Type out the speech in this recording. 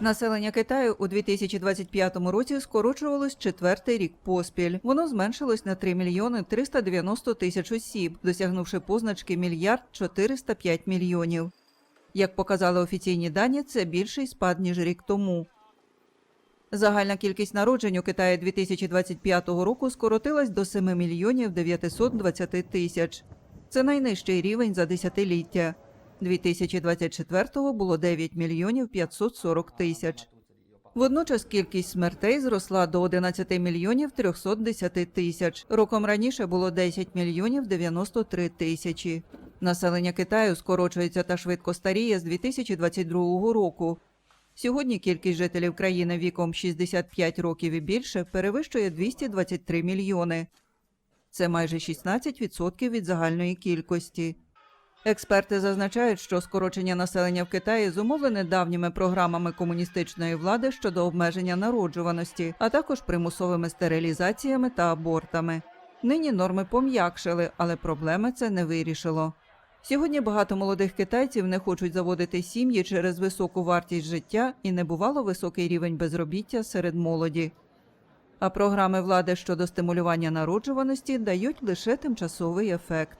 Населення Китаю у 2025 році скорочувалось четвертий рік поспіль. Воно зменшилось на 3 мільйони 390 тисяч осіб, досягнувши позначки мільярд 405 мільйонів. Як показали офіційні дані, це більший спад ніж рік тому. Загальна кількість народжень у Китаї 2025 року скоротилась до 7 мільйонів 920 тисяч. Це найнижчий рівень за десятиліття. 2024-го було 9 мільйонів 540 тисяч. Водночас кількість смертей зросла до 11 мільйонів 310 тисяч. Роком раніше було 10 мільйонів 93 тисячі. Населення Китаю скорочується та швидко старіє з 2022 року. Сьогодні кількість жителів країни віком 65 років і більше перевищує 223 мільйони. Це майже 16% від загальної кількості. Експерти зазначають, що скорочення населення в Китаї зумовлене давніми програмами комуністичної влади щодо обмеження народжуваності, а також примусовими стерилізаціями та абортами. Нині норми пом'якшили, але проблеми це не вирішило. Сьогодні багато молодих китайців не хочуть заводити сім'ї через високу вартість життя і небувало високий рівень безробіття серед молоді. А програми влади щодо стимулювання народжуваності дають лише тимчасовий ефект.